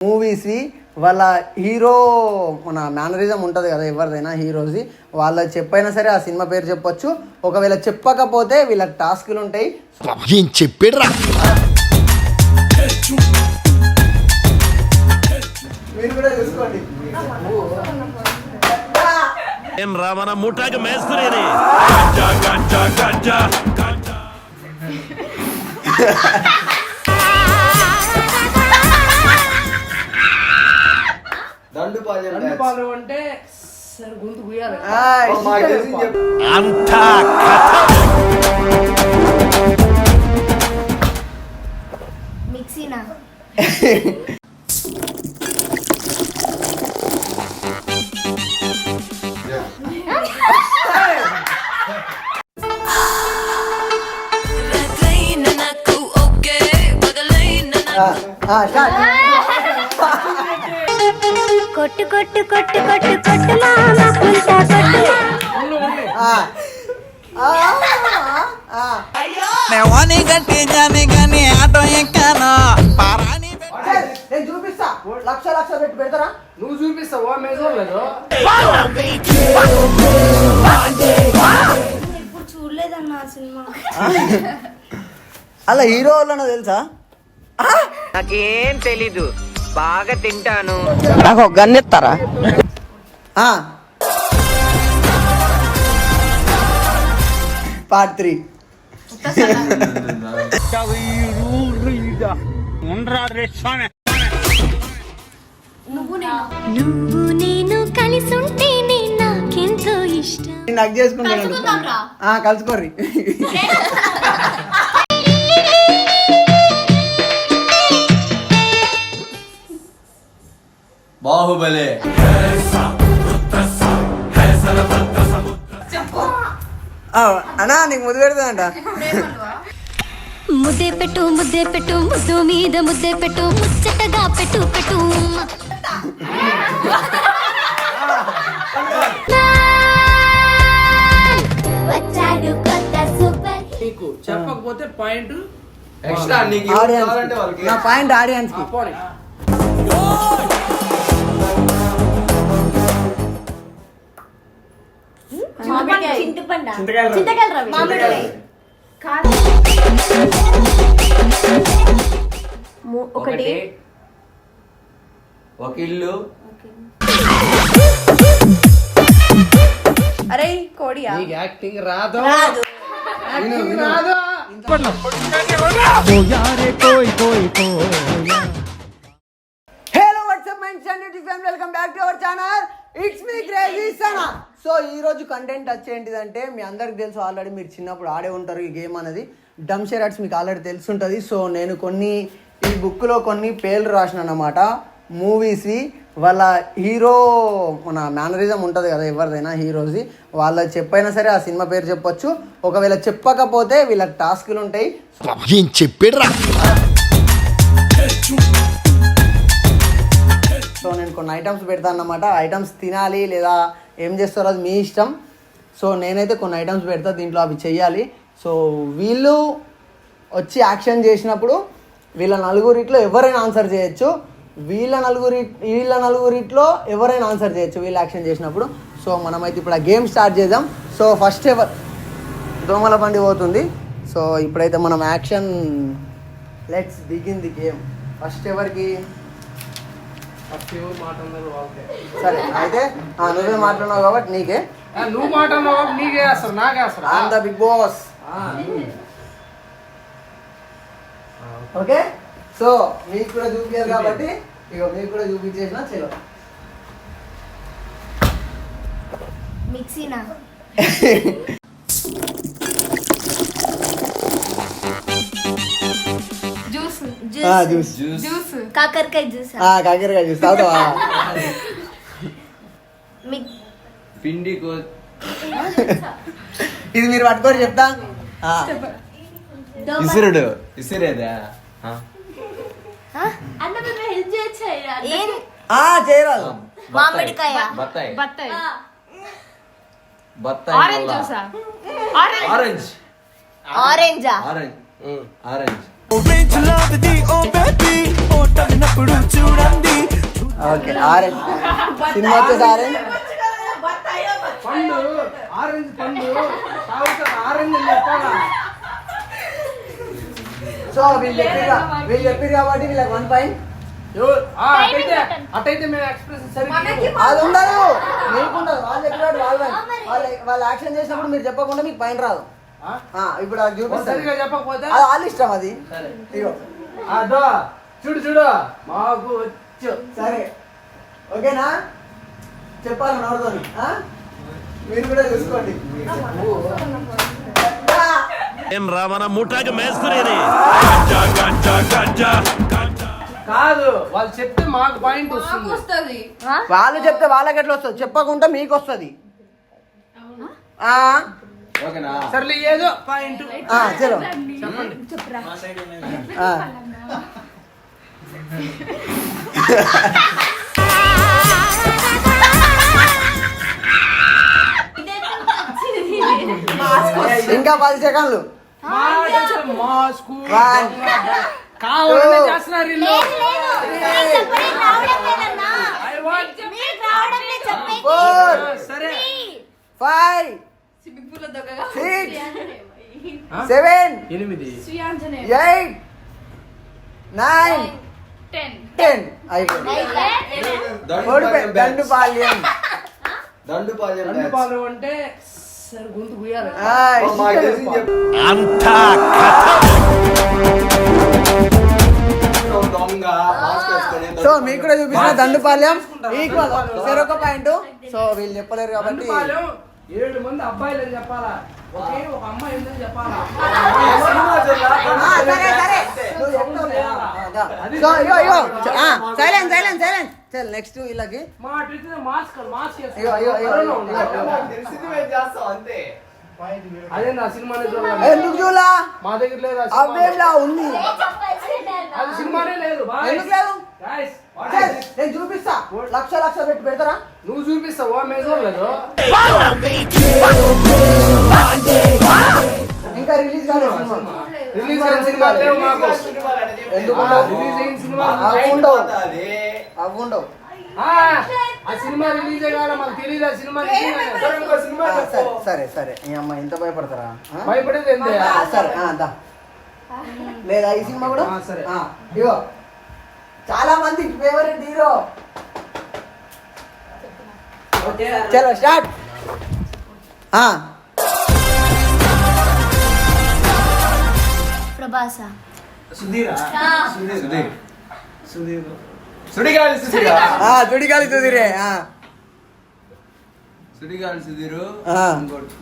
Movies వాళ్ళ hero మన mannerism ఉంటుంది కదా ఎవరిదైనా హీరోది వాళ్ళ చెప్పైనా సరే ఆ సినిమా పేరు చెప్పొచ్చు. ఒకవేళ చెప్పకపోతే వీళ్ళకి టాస్కులు ఉంటాయి ఏం చెప్పాడురా? మీరు కూడా చూసుకోండి. ఏం రా మన ముఠాకి మేస్త్రీని దండు పాలెం రెండు బ్యాచ్. పాలు అంటే సరే గొంతు గుయ్యాలి ఆ, మాకు తెలిసి చెప్పు. అంతా మిక్సీనా స్టార్ట్. కొట్టు కొట్టు కొట్టు కొట్టు కొట్టు మామ పుల్టా కొట్టు ఆ. ఆ, ఆ. మెవాని గట్టి జాని గాని ఆటో ఎక్కాను? పారాని నేను చూపిస్తా. లక్ష లక్ష పెట్టి పెడతారా? నువ్వు చూపిస్తావా మేము చూడలేదు ఇప్పుడు చూడలేదన్న సినిమా. అలా హీరో వాళ్ళనో తెలుసా? నాకేం తెలీదు. బాగా తింటాను. నాకు ఒక గన్ ఇస్తారా? ఆ. Part three. నువ్వు నేను. కలిసి ఉంటేనే నాకెంతో ఇష్టం. నాకు చేసుకుంటాను. ఆ, కలుసుకోర్రి. బాహుబలి. ఆ, అన్నా నీకు ముద్దు పెడతానంట. ముద్దే పెట్టు ముద్దే పెట్టు ముద్దు మీద ముద్దే పెట్టు ముచ్చటగా పెట్టు పెట్టు. నీకు చెప్పకపోతే పాయింట్ ఎక్స్ట్రా నీకు ఆడియన్స్ నా పాయింట్ ఆడియన్స్కి పోనీ. చింతపండ. చింతకాయలు రవి. ఒకటి. ఒక ఇల్లు. అరే కోడియా? నీకు యాక్టింగ్ రాదు. రాదు. యాక్టింగ్ రాదు. Welcome back to our channel it's me crazy Sana so ఈ రోజు కంటెంట్ వచ్చేంటిదంటే మీ అందరికి తెలుసు ఆల్రెడీ మీరు చిన్నప్పుడు ఆడే ఉంటారు ఈ గేమ్ అనేది. డమ్ షెరాట్స్ మీకు ఆల్రెడీ తెలుసుంటుంది. సో నేను కొన్ని ఈ బుక్లో కొన్ని పేర్లు రాసిన అన్నమాట. మూవీస్వి వాళ్ళ హీరో మన మేనరిజం ఉంటుంది కదా ఎవరిదైనా హీరోస్ది వాళ్ళ చెప్పైనా సరే ఆ సినిమా పేరు చెప్పొచ్చు. ఒకవేళ చెప్పకపోతే వీళ్ళకి టాస్కులు ఉంటాయి. ఏం చెప్పాడు కొన్ని ఐటమ్స్ పెడతాను అన్నమాట ఐటమ్స్ తినాలి లేదా ఏం చేస్తారో అది మీ ఇష్టం. సో నేనైతే కొన్ని ఐటమ్స్ పెడతా దీంట్లో అవి చేయాలి సో వీళ్ళు వచ్చి యాక్షన్ చేసినప్పుడు వీళ్ళ నలుగురిట్లో ఎవరైనా ఆన్సర్ చేయొచ్చు. వీళ్ళ నలుగురి వీళ్ళ నలుగురిట్లో ఎవరైనా ఆన్సర్ చేయొచ్చు వీళ్ళు యాక్షన్ చేసినప్పుడు. సో మనమైతే ఇప్పుడు ఆ గేమ్ స్టార్ట్ చేద్దాం. సో ఫస్ట్ ఎవర్ దోమల బండి పోతుంది. సో ఇప్పుడైతే మనం action let's begin the game. First ఎవరికి ఫస్ట్ ఎవరు మాట అన్నారు వాళ్ళకే సరే అయితే ఆ, నువ్వే మాట్లాడినావు కాబట్టి నీకే. ఆ, నువ్వు మాట అన్నావు కాబట్టి నీకే వేస్తారు నాకే వేస్తారు I'm the big boss okay? So మీకు కూడా చూపించారు కాబట్టి ఇక మీకు కూడా చూపించేసిన చలో మిక్సీనా? జ్యూస్ ఆ, జ్యూస్ కాకరకాయ జ్యూస్ ఆ, కాకరకాయ జ్యూస్ తాగుతావా మిక్ పిండి కో ఇది మీరు పట్టుకొని చెప్తా. ఆ, ఇసురుడు. ఇసురేదా? ఆ. అన్న మీరు హెల్ప్ చేయొచ్చా ఏం? ఆ, చేయరాదు. మామిడికాయ. బత్తాయి. బత్తాయి. బత్తాయి ఆరెంజ్ మళ్ళా. జ్యూసా orange. Orange? ఆరెంజా. Orange orange. Okay orange సినిమా వచ్చేసి ఆరెంజ్ పండు ఆరెంజ్ పండు ఆరెంజ్ సో వీళ్ళు చెప్పిర్రు వీళ్ళు చెప్పారు కాబట్టి వీళ్ళకి వన్ పాయింట్ ఎవరు? ఆ, అట్టయితే అట్టయితే మేము ఎక్స్ప్రెస్ సరిగ్గా అది ఉండదు మీకు ఉండదు. వాళ్ళు చెప్పినట్టు వాళ్ళు. వాళ్ళు వాళ్ళు యాక్షన్ చేసినప్పుడు మీరు చెప్పకుండా మీకు పైన రాదు. ఇప్పుడు అది చూపిస్తాను సరిగ్గా చెప్పకపోతే? వాళ్ళ ఇష్టం అది. చూడు చూడు. మాకు వచ్చు. సరే. ఓకేనా? చెప్పాలి నోరుతోని ఆ? మీరు కూడా చూసుకోండి. ఏం రా మన ముఠాకి మేస్త్రీని కాదు వాళ్ళు చెప్తే మాకు పాయింట్ వస్తుంది. వాళ్ళు చెప్తే వాళ్ళకి ఎట్లా వస్తుంది? చెప్పకుండా మీకు వస్తుంది ఆ, ఓకేనా? సర్లే ఏదో పాయింట్. ఆ, చలో ఆ. ఇంకా పది సెకండ్లు. కావాలనే చేస్తున్నారు I want- ఫోర్ సరే ఫైవ్ సిక్స్ సెవెన్ ఎనిమిది ఎయిట్ నైన్ టెన్ అయిపోయింది. ఓడిపోయి దండు పాల్యం దండు పాలెం రెండు బ్యాచ్. పాలు అంటే సరే గొంతు గుయ్యాలి. ఆ, ఓ, మాకు తెలిసి చెప్పు. అంతా దొంగ మాస్క్ వేసుకొని సో మీకు కూడా చూపించిన దండుపాలెం ఈక్వల్. చెరొక పాయింట్. సో వీళ్ళు చెప్పలేరు కాబట్టి ఏడు మంది అబ్బాయిలు అని చెప్పాలా? ఒకే ఒక అమ్మాయి ఉందని చెప్పాలా? చల్ నెక్స్ట్ వీళ్ళకి మా మాస్క్ మాస్క్ అంతే. అదే నా సినిమా ఎందుకు చూలా మా దగ్గర లేదు. అవేలా ఉంది. అది సినిమానే లేదు. ఎందుకు లేదు? నేను చూపిస్తా. లక్ష లక్ష పెట్టి పెడతారా? నువ్వు చూపిస్తావా మేము చూడలేదు ఇంకా రిలీజ్ కాలేదు సినిమా. రిలీజ్ అయిన సినిమా ఎందుకు? రిలీజ్ అయిన సినిమా అవి ఉండవు. అదే. అవి ఉండవు. ఆ, ఆ సినిమా రిలీజ్ అయ్యాక మాకు తెలియదు ఆ సినిమా సినిమా. సరే సరే సరే ఈ అమ్మ ఇంత భయపడతారా? భయపడేది ఆ, సరే లేదా ఈ సినిమా కూడా? ఆ, సరే. ఆ, ఇగో. చాలా మంది ఫేవరెట్ హీరో చలో స్టార్ట్. ప్రభాస. సుధీరా? సుధీర్. సుడిగాలి సుధీరా. సుడిగాలి సుధీరు ఆ. ఇంకోటి.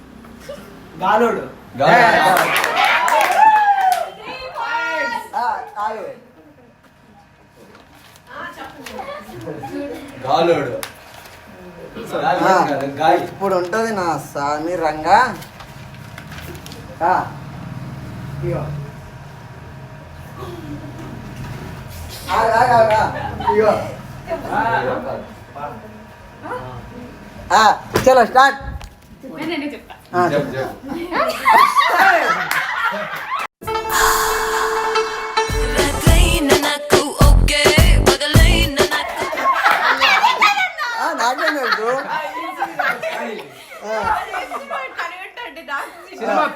గాలోడు గాలి. ఆ, ఆగు. గాలోడు. ఇప్పుడు ఉంటుంది నా సామి రంగా. చలో స్టార్ట్. ఆ,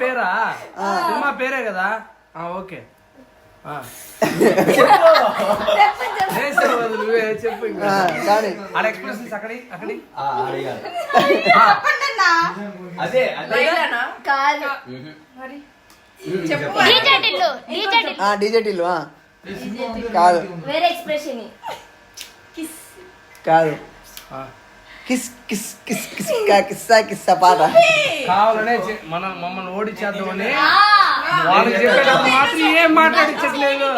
పేరా? ఆ. సినిమా పేరే కదా? ఆ ఓకే. చెప్పు ఆడ ఎక్స్ప్రెషన్స్ అక్కడి అక్కడి? అదే కాదు. చెప్పు. DJ Tillu DJ Tillu. ఆ, డీజే టిల్లు ఆ. కాదు. వేరే ఎక్స్ప్రెషన్. కిస్. కాదు. ఆ. కిస్ కిస్ కిస్ కిస్ కా కిస్సా కిస్సా పాట కావాలనే మన మమ్మల్ని ఓడించేద్దామని వాళ్ళు చెప్పేటప్పుడు మాత్రం ఏం మాట్లాడించట్లేదు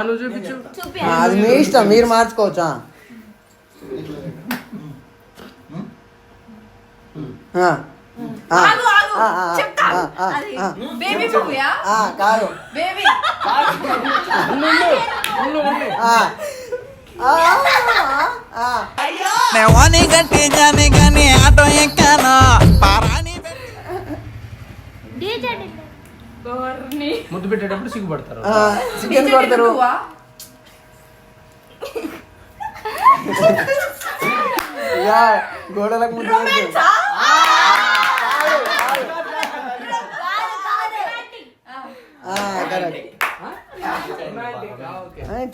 నువ్వు చూపించు. అది మీ ఇష్టం మీరు మార్చుకోవచ్చు? ఆ. బేబీ కాదు. బేబీ. నెవని గట్టి జాని గని ఆటో ఎక్కాను? పారాని ముద్దు పెట్టేటప్పుడు సిగ్గుపడతారు చికెన్ కొడతారు గోడలకు ముద్దు పెడతారు ఆ, correct. Romantic, ఆ, okay. ఆ,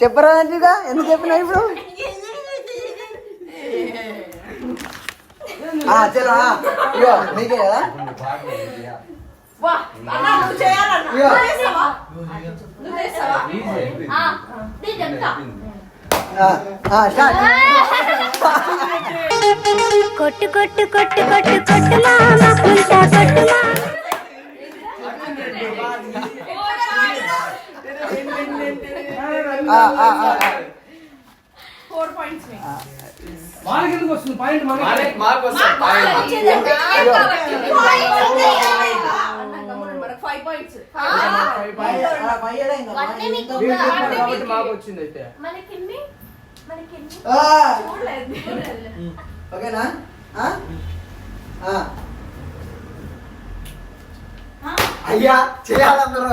చెప్పరా అంటుగా ఎందుకు చెప్పినా ఇప్పుడు? ఆ, చలో ఆ. ఇగో నీకే కదా? వా, అన్నా, నువ్వు చేయాలన్నా. ఇగో. నువ్వు చేస్తావా? నువ్వు చేస్తావా? ఆ, నేను చెప్తా. ఆ, ఆ, స్టార్ట్ కొట్టు కొట్టు కొట్టు కొట్టు కొట్టు మామ పుల్టా కొట్టు మామ ఆ, ఆ, ఆ, ఆ. Four points ని. వాళ్ళకి ఎందుకు వస్తుంది పాయింట్ మాకు- మాకు వస్తుంది పాయింట్. వచ్చిందంటే ఏం కాబట్టి? Five points. అన్నా, గమ్మున మనకు five నీకు మీరు ఒక చెప్పారు కాబట్టి మాకు వచ్చింది అయితే. మనకెన్ని? మనకెన్ని? ఆ, చూడలేదు, చూడలేదు. ఓకేనా? ఆ? ఆ. అయ్యా చేయాలందరూ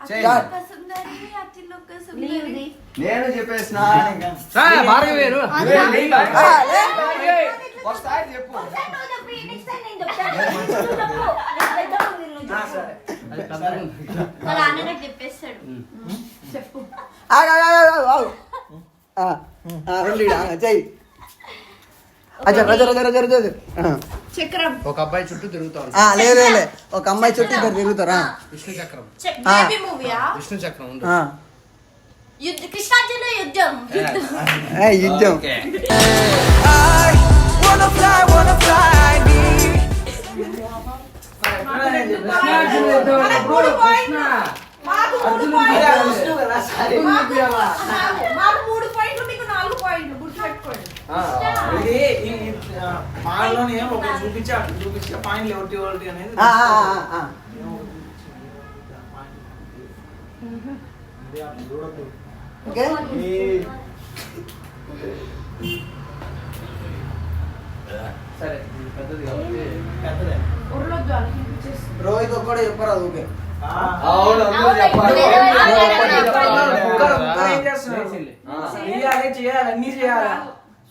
స్టార్ట్ నీది నేను చెప్పేసిన. ఒకసారి చెప్పు. చెప్పేస్తాడు. చెయ్యి. అచ్చా రజ రజ రజ రజ ఆ. చక్రం. ఒక అబ్బాయి చుట్టూ తిరుగుతా ఆ, లేదు లేదు, లేదు. ఒక అమ్మాయి చుట్టూ ఇద్దరు తిరుగుతారా? విష్ణు చక్రం. బేబీ మూవీయా? విష్ణు చక్రం. యుద్ధ కృష్ణార్జున యుద్ధం. ఏ, యుద్ధం. మాకు మూడు పాయింట్లు మీకు నాలుగు పాయింట్లు. గుర్తుపెట్టుకోండి. ఆ, మాలోనే ఒకటి చూపించి అట్లా చూపించి పాయింట్లు ఒకటి ఒకటి అనేది ఆ, ఆ, ఆ, ఆ. ఓకే. సరే ఇది పెద్దది కాబట్టి పెద్దదే. ఉర్లొద్దు వాళ్ళకి ఇచ్చేసి రోహిత్ ఒక్కడే చెప్పరా చేయాలి అన్ని చేయాలి?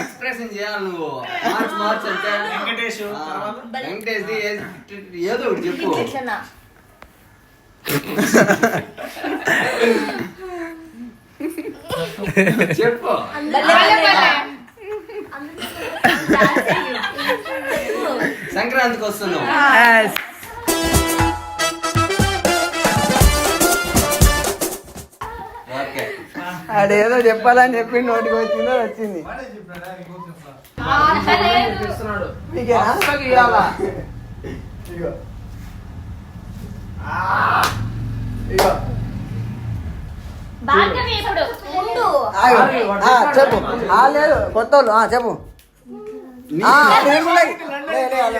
ఎక్స్ప్రెషన్ చేయాలి నువ్వు. మార్చ్ మార్చ్ అంటే. వెంకటేష్ వెంకటేష్ ఏదో ఒకటి చెప్పు. చెప్పు. సంక్రాంతికి వస్తున్నావు. ఆడేదో చెప్పాలని చెప్పి నోటికి వచ్చిందో వచ్చింది. చెప్పు. ఆ, లేదు. కొత్త వాళ్ళు. ఆ, చెప్పు. ఆ,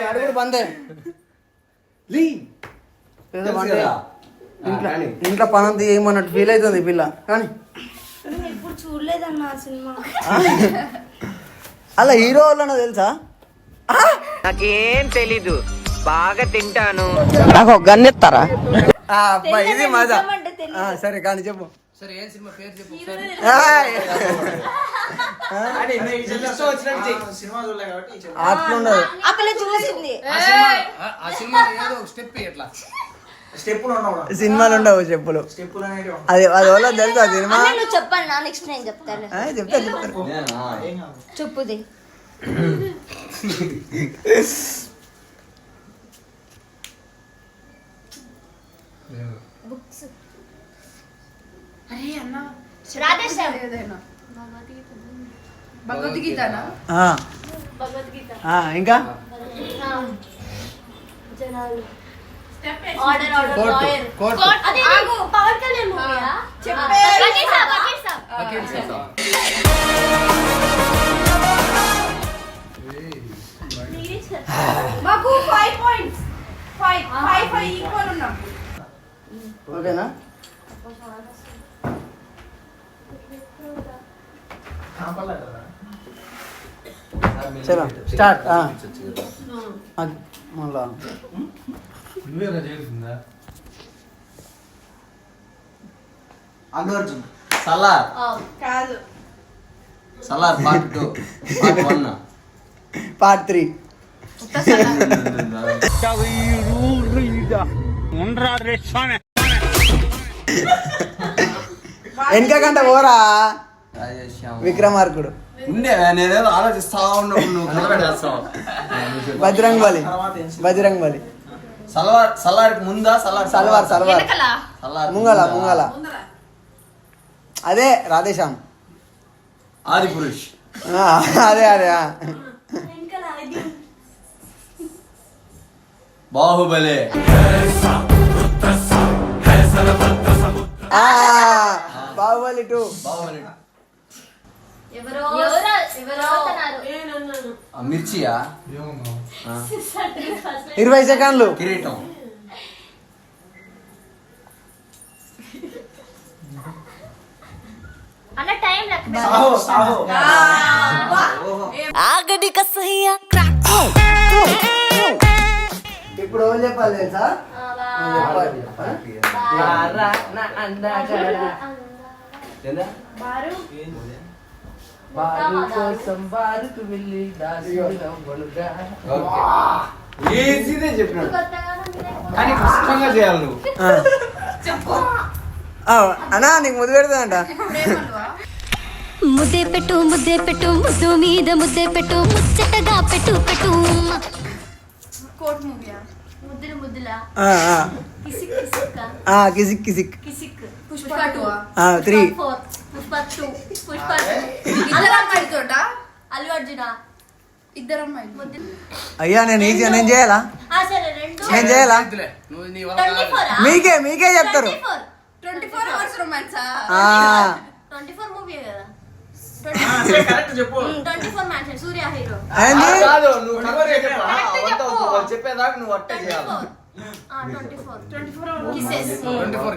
అడుగుడు బందే. ఇంట్లో. ఇంట్లో పనంతా ఏమన్నట్టు ఫీల్ అవుతుంది పిల్ల. కానీ చూడలేదన్న సినిమా. అలా హీరో వాళ్ళనో తెలుసా? నాకేం తెలీదు. బాగా తింటాను. నాకు ఒక గన్ ఇస్తారా ఇది మజా. నిజమంటే తెలియదు. ఆ, సరే కానీ చెప్పు. సరే ఏం సినిమా పేరు చెప్పు. ఏయ్. చూడలే కాబట్టి ఈ చెప్పు. అట్లుండదు. ఆ పిల్ల చూసింది. ఆ సినిమా ఆ- ఆ సినిమా ఏదో ఒక స్టెప్ ఎట్లా సినిమాలు ఉండవు చెప్పులు. అది అది వాళ్ళ తెలుసా సినిమా? చెప్పాలి నెక్స్ట్ నేను చెప్తాను. ఆ, చెప్తా చెప్తాను చెప్పుది. భగవద్గీత. ఆ, ఇంకా? జనాలు. Order order court, lawyer court. అదే ఆగు పవన్ కళ్యాణ్ మూవీయా చెప్పే. వకీల్ సాబ్ వకీల్ సాబ్ మాకు five points five five five equal ఉన్నాం. ఓకేనా? చలో స్టార్ట్. మళ్ళా. అల్లు అర్జున్ సలార్ కాదు Salaar part two part one part three వెనక గంట పోరా? విక్రమార్కుడు. ఉండే నేనేదో ఆలోచిస్తా నువ్వు కనబడేస్తావు. బజరంగ్ బలి బజరంగ్ బలి సల్వార్ సలార్కి ముందా సలార్ సల్వార్ సల్వార్. సలార్ ముంగల ముంగల. అదే రాధేశ్యామ్. ఆది పురుష్. అదే అదే. బాహుబలి. ఆ, బాహుబలి టూ. బాహుబలి ఎవరో ఎవరో ఎవరో ఆ, మిర్చియా? ఇరవై సెకండ్లు. కిరీటం. ఆగడి కసయ్యా. ఇప్పుడు ఏం చెప్పాలి తెలుసా? చెప్పాలి కోసం వెళ్ళి చెప్పినాడు. కానీ కష్టంగా చేయాలి నువ్వు. అన్నా నీకు ముద్దు పెడతానంట. ముద్దే పెట్టు ముద్దే పెట్టు ముద్దు మీద ముద్దే పెట్టు ముచ్చటగా పెట్టు పెట్టు కోట్ మూవీయా? ముద్దులు. కిసిక్ కిసిక్ ఆ, కిసిక్ కిసిక్. కిసిక్. పుష్ప ఆ, పుష్ప టూ. పుష్ప ఇద్దరు అమ్మాయి తోట అల్లు అర్జున? ఇద్దరు అయ్యా నేను ఈజీ నేను చేయాలా? ఆ సరే రెండు. నేను చేయాలా? నువ్వు నీ వల్ల ట్వంటీ ఫోర్? మీకే మీకే చెప్తారు. Twenty four. అవర్స్ రొమాన్సా ఆ, ట్వంటీ ఫోర్ మూవీ కదా? కరెక్ట్ చెప్పు. Twenty four match Suriya hero. ఏంది? కాదు నువ్వు కరెక్ట్గా చెప్పు. ఆ, అవంతా వద్దు. వాళ్ళు చెప్పేదాకా నువ్వు అట్టే చేయాలి. Twenty four. Twenty four kisses twenty four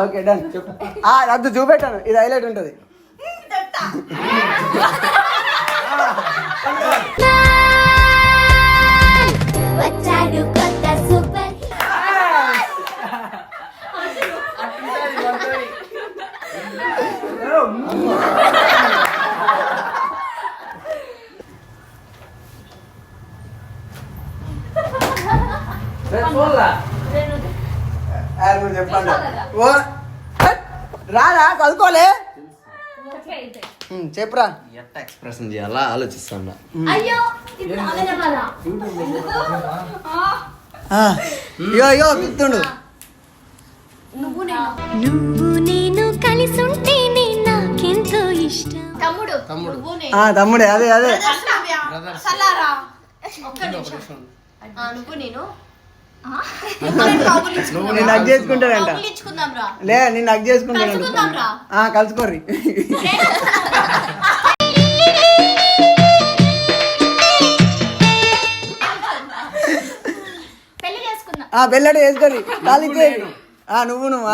okay done. ఆ, అద్దు చూపెట్టాను. ఇది హైలైట్ ఉంటుంది. వచ్చాడు కొత్త సూపర్ ఆ, నువ్వు చెప్పండి ఓ హట్. రారా చదువుకోలే ఉమ్, చెప్పురా ఎట్ట ఎక్స్ప్రెషన్ చేయాలా ఆలోచిస్తున్నా. అయ్యో అయ్యో అయ్యో గుర్తుండు. నువ్వు నేను. నువ్వు నేను కలిసి ఉంటేనే నాకెంతో ఇష్టం. తమ్ముడు నువ్వు నేను. ఆ తమ్ముడే అదే అదే. సలారా? ఒక్క నిమిషం. ఆ, నువ్వు నేను. నేను చేసుకుంటాడంట. ఇచ్చుకుందాం రా. లే నేను చేసుకుంటాడంట. రా. ఆ కలుసుకోర్రి. పెళ్ళి చేసుకుందాం. ఆ బెల్లడి వేసుకోర్రి కాలు ఇచ్చేయండి ఆ నువ్వు నువ్వు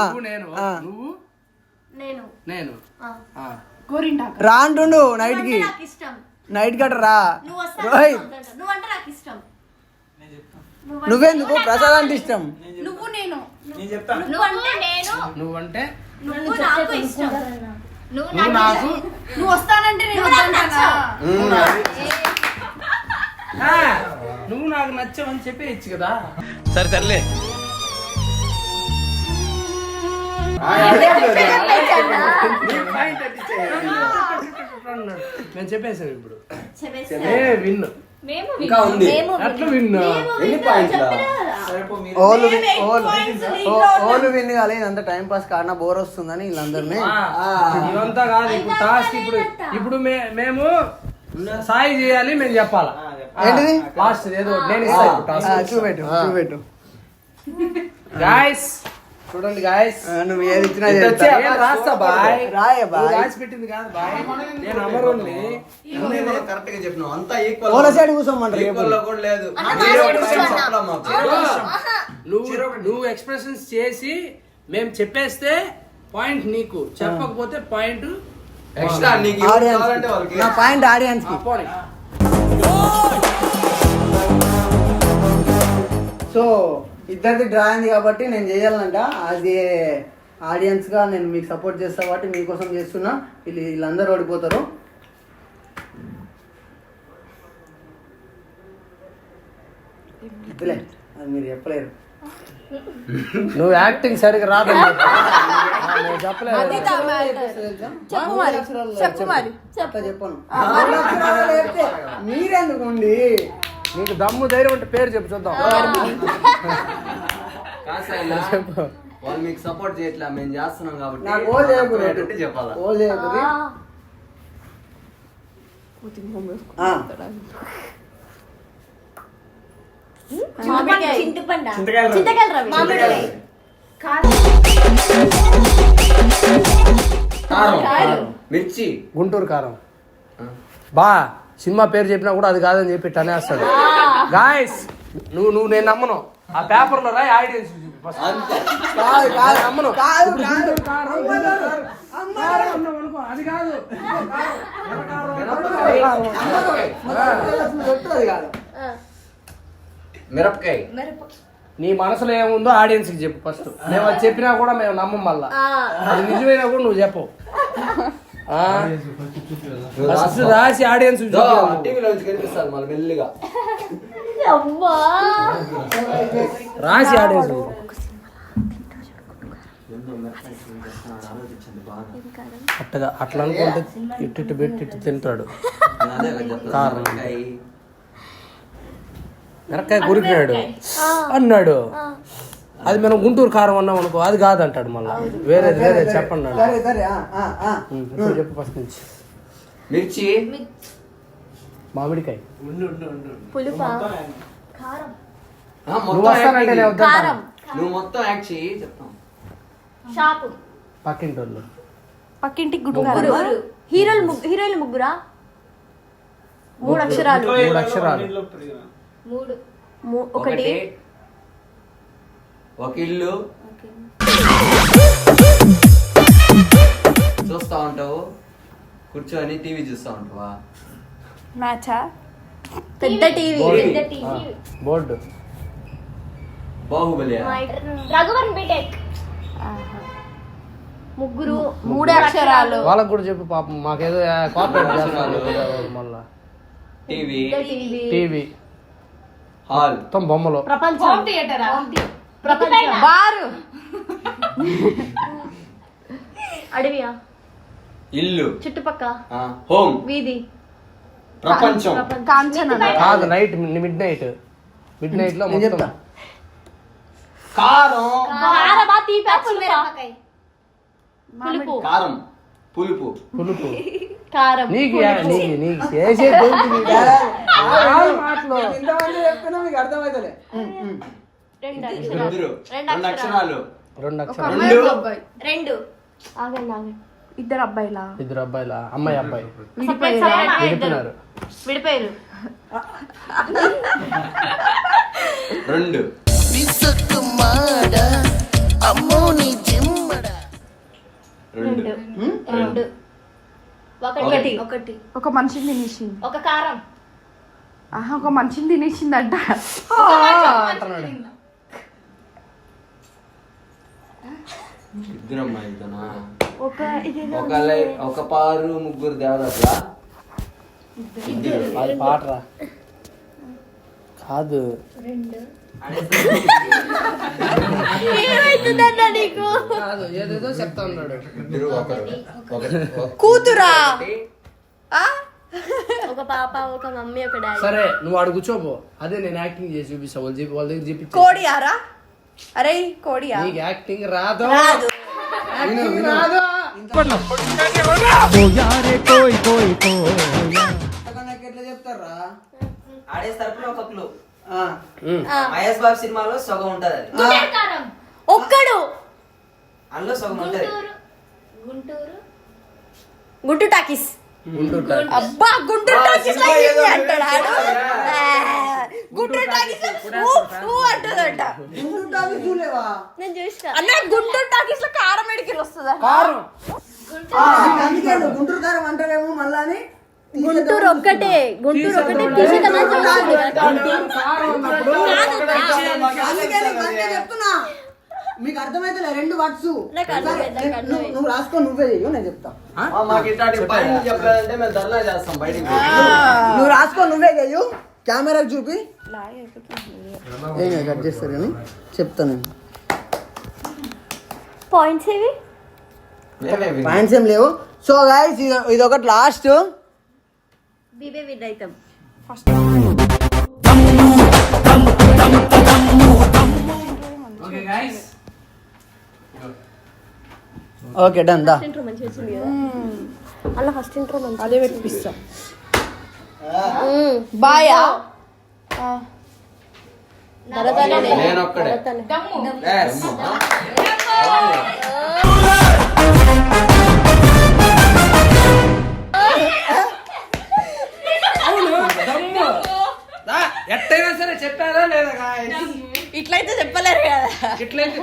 నేను. రా అంటుండు నైట్కి నాకు ఇష్టం. నైట్ గట్ట రా. నువ్వు వస్తావు? రోహిత్ నువ్వంటే నాకు ఇష్టం నువ్వంటే- నువ్వెందుకు? ప్రసాద్ అంటే ఇష్టం. నువ్వు నేను. నేను చెప్తాను నువ్వంటే నేను. నువ్వంటే నువ్వు నాకు ఇష్టం. నువ్వు నాకు నువ్వు వస్తానంటే నేను నువ్వు నాకు నచ్చావని చెప్పి ఇచ్చు కదా. సరే సర్లే. నేను చెప్పేసాను ఇప్పుడు. విన్ను. మేము ఇంకా ఉంది. అట్లా విన్ను. మేము ఎన్ని పాయింట్లా? ఓలు ఓలు. ఓలు విన్ కాలే ఇదంతా టైం పాస్ కాడినా బోర్ వస్తుందని వీళ్ళందరినీ. ఇదంతా కాదు ఇప్పుడు టాస్క్ ఇప్పుడు ఇప్పుడు మే- మేము సాయి చేయాలి మేము చెప్పాలా? ఏంటిది? లాస్ట్ ఏదో నేను ఇస్తాను చూపెట్టు చూపెట్టు. గాయస్ చూడండి గాయస్ నువ్వు ఏది ఇచ్చినా. రాస్తా బాయ్ రాయ బాయ్. నువ్వు రాసి పెట్టింది కాదు బాయ్ నేను అమరుణ్ణి కరెక్ట్గా చెప్పినావు. అంతా ఓల ఈక్వల్ సైడ్ కూర్చోమంటారు ఈక్వల్లో కూడా లేదు. నువ్వు నువ్వు ఎక్స్ప్రెషన్స్ చేసి మేము చెప్పేస్తే పాయింట్ నీకు. చెప్పకపోతే పాయింట్ ఎక్స్ట్రా నీకు కావాలంటే వాళ్ళకి. నా పాయింట్ ఆడియన్స్కి. పోనీ. సో ఇద్దరిది డ్రా అయింది కాబట్టి నేను చేయాలంట. అది ఆడియన్స్గా నేను మీకు సపోర్ట్ చేస్తా కాబట్టి మీకోసం చేస్తున్నా. వీళ్ళు వీళ్ళందరూ ఓడిపోతారు. అది మీరు చెప్పలేరు. నువ్వు యాక్టింగ్ సరిగా రాదు. చెప్పలేదు. చెప్పు మరి. చెప్పు మరి. అట్లా చెప్పను. మీరెందుకుండి నీకు దమ్ము ధైర్యం ఉంటే పేరు చెప్పు చూద్దాం. సాయిలా, వాళ్ళు మీకు సపోర్ట్ చేయట్లే మేము చేస్తున్నాం కాబట్టి చెప్పాలా? చింతపండు చింతకాయలు రవి. మామిడికాయ. కారం. మిర్చి. గుంటూరు కారం. బా. సినిమా పేరు చెప్పినా కూడా అది కాదని చెప్పి ఇట్ట అనేస్తాడు గాయస్ నువ్వు నువ్వు నేను నమ్మను. ఆ పేపర్లో రాయి ఆడియన్స్ నమ్మను. అది కాదు. మిరపకాయ. నీ మనసులో ఏముందో ఆడియన్స్కి చెప్పు ఫస్ట్ మేము అది చెప్పినా కూడా మేము నమ్మం మళ్ళా. అది నిజమైనా కూడా నువ్వు చెప్పవు ఫస్ట్ రాసి ఆడియన్స్ టీవీలో నుంచి కనిపిస్తారు మళ్ళీ మెల్లిగా. రాసి ఆడియన్స్ అట్టగా అట్లా అనుకుంటే ఇటు ఇటు పెట్టి ఇటు తింటాడు. నేను అదే కదా చెప్తున్నా. కారం. మిరపకాయ. మిరకాయ గురికినాడు అన్నాడు. అది మనం గుంటూరు కారం అన్నాం అనుకో అది కాదంటాడు మళ్ళా వేరే వేరే చెప్పండి ఇప్పుడు చెప్పు ఫస్ట్ నుంచి మిర్చి మామిడికాయ పులుపా ఆ, మొత్తం నువ్వు వస్తానంటే నేను మొత్తం యాక్ట్ చెయ్యి చెప్తాం షాపు పక్కింటి వాళ్ళు పక్కింటి ముగ్గురు హీరోలు హీరోయిన్లు ముగ్గురా మూడు అక్షరాలు మూడు అక్షరాలు మూడు ఒకటి ఒక ఇల్లు చూస్తా ఉంటావు. కూర్చొని టీవీ చూస్తా ఉంటావా? మ్యాచా? పెద్ద టీవీ. బోర్డు. పెద్ద ఆ, TV. Board. Baahubali. Raghuvaran BTech. ముగ్గురు మూడు అక్షరాలు. వాళ్ళకు కూడా చెప్పు పాపం. మాకేదో కోఆపరేట్ చేస్తున్నారు మళ్ళా. టీవీ. టీవీ. టీవీ. హాల్. మొత్తం బొమ్మలు. ప్రపంచం. థియేటరా? ప్రపంచం. బారు. అడవియా? ఇల్లు. చుట్టుపక్క. ఆ, హోమ్. వీధి. ప్రపంచం. కాంచన కాదు నైట్ మిడ్ నైట్ మిడ్ నైట్లో మొత్తం. కారం. కారమా తీపి పులుపు. కారం. పులుపు. పులుపు. కారం. నీకు నీకు నీకు చేసే మాటలు. ఇంతమంది చెప్తున్నా మీకు అర్థమవుతలే రెండు అక్షరాలు. ఇద్దరు రెండు రెండు అక్షరాలు. రెండు అక్షరాలు. రెండు. రెండు. ఆగండి ఆగండి. ఇద్దరు అబ్బాయిలా? ఇద్దరు అబ్బాయిల? అమ్మాయి అబ్బాయి. విడిపోయారు. రెండు. రెండు. రెండు. రెండు. ఒకటి. ఒకటి. ఒక మనిషిని తినేసింది. ఒక కారం. ఆహా ఒక మనిషిని తినేసిందంట. ఇద్దరు అమ్మాయిలతోనా ఒక ఒక లై- ఒక పారు ముగ్గురు దేవతలా అది పాటరా? కాదు. ఏమైతుందన్నా నీకు? కాదు ఏదేదో చెప్తా ఉన్నాడు. ఇద్దరు ఒకరు. ఒకటి. కూతురా ఒక పాప ఒక మమ్మీ ఒక డాడీ. సరే నువ్వు ఆడు కూర్చోపో. అదే నేను యాక్టింగ్ చేసి చూపిస్తా. వాళ్ళ చెప్పి వాళ్ళ దగ్గర చెప్పి కోడియారా అరే కోడియా? యాక్టింగ్ రాదు. రాదు. యాక్టింగ్ రాదు. ఎట్లా చెప్తారా ఆడే తరపున ఒక క్లూ ఆ. మహేష్ బాబు సినిమాలో సగం ఉంటది ఒక్కడు. అందులో సగం ఉంటది. గుంటూరు. గుంటూరు టాకీస్. అబ్బా గుంటూరు టాకీస్ అంటాడు ఆడు? గుంటూరు టాకీస్ అంటదంట. గుంటూరు టాకీస్ చూడలేవా? నేను చూసిన అన్న గుంటూరు టాకీస్లో కారం ఎడికి వస్తుందా? కారం. గుంటూరు కారం అంటారేమో మళ్ళా గుంటూరు ఒక్కటే గుంటూరు ఒక్కటే చూస్తుంది మీకు అర్థమైతే రెండు వర్డ్స్. నువ్వు రాసుకో నువ్వే చెయ్యు నేను చెప్తా. నువ్వు రాసుకో నువ్వే చెయ్యు. కెమెరాకి చూపి. కట్ చేస్తారు కానీ చెప్తాను నేను. పాయింట్స్ ఏవి? పాయింట్స్ ఏం లేవు. సో గాయస్ ఇది ఒకటి లాస్ట్ బీబే విన్ అవుతాం ఓకే గైస్ ఓకే డన్ దా. అలా ఫస్ట్ ఇంట్రో మంచి అదే పెట్టిస్తా బాయా భరతనే నేను ఒక్కడే. భరతనే Yes. రా, ఎట్టయినా సరే చెప్పారా లేదా? ఇట్లయితే చెప్పలేరు కదా. ఇట్లయితే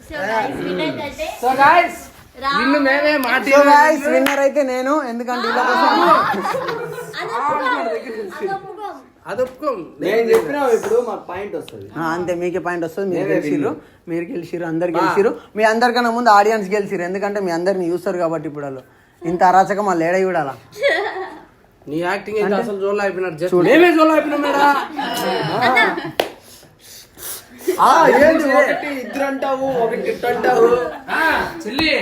సో గైస్ విన్ అయితే సో గాయ్స్ నిన్ను మేమే మాట సో గాయస్ విన్నర్ అయితే నేను ఎందుకంటే వీళ్ళ కోసం అది ఒప్పుకోం నేను చెప్పినా ఇప్పుడు మాకు పాయింట్ వస్తుంది. ఆ, అంతే మీకే పాయింట్ వస్తుంది మీరు గెలిచిర్రు. మీరు గెలిచిర్రు అందరు గెలిచిర్రు. మీ అందరికన్నా ముందు ఆడియన్స్ గెలిచిర్రు ఎందుకంటే మీ అందరిని చూస్తారు కాబట్టి ఇప్పుడు వాళ్ళు. ఇంత అరాచకం వాళ్ళు ఏడ చూడాలా? నీ యాక్టింగ్ అయితే అసలు జోలో అయిపోయినారు జస్ట్ మేమే జోలో అయిపోయినాం మేడా. ఒకటి ఇద్దరు అంటావు ఒకటి ఇట్టు అంటావు చెల్లి.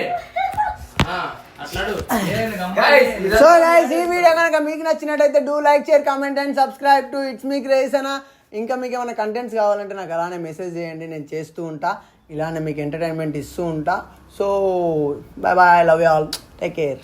సో గైస్ ఈ వీడియో కనుక మీకు నచ్చినట్టయితే do like share comment and subscribe to it's me craze అనా ఇంకా మీకు ఏమైనా కంటెంట్స్ కావాలంటే నాకు అలానే మెసేజ్ చేయండి నేను చేస్తూ ఉంటా. ఇలానే మీకు ఎంటర్టైన్మెంట్ ఇస్తూ ఉంటా. So bye bye love you all take care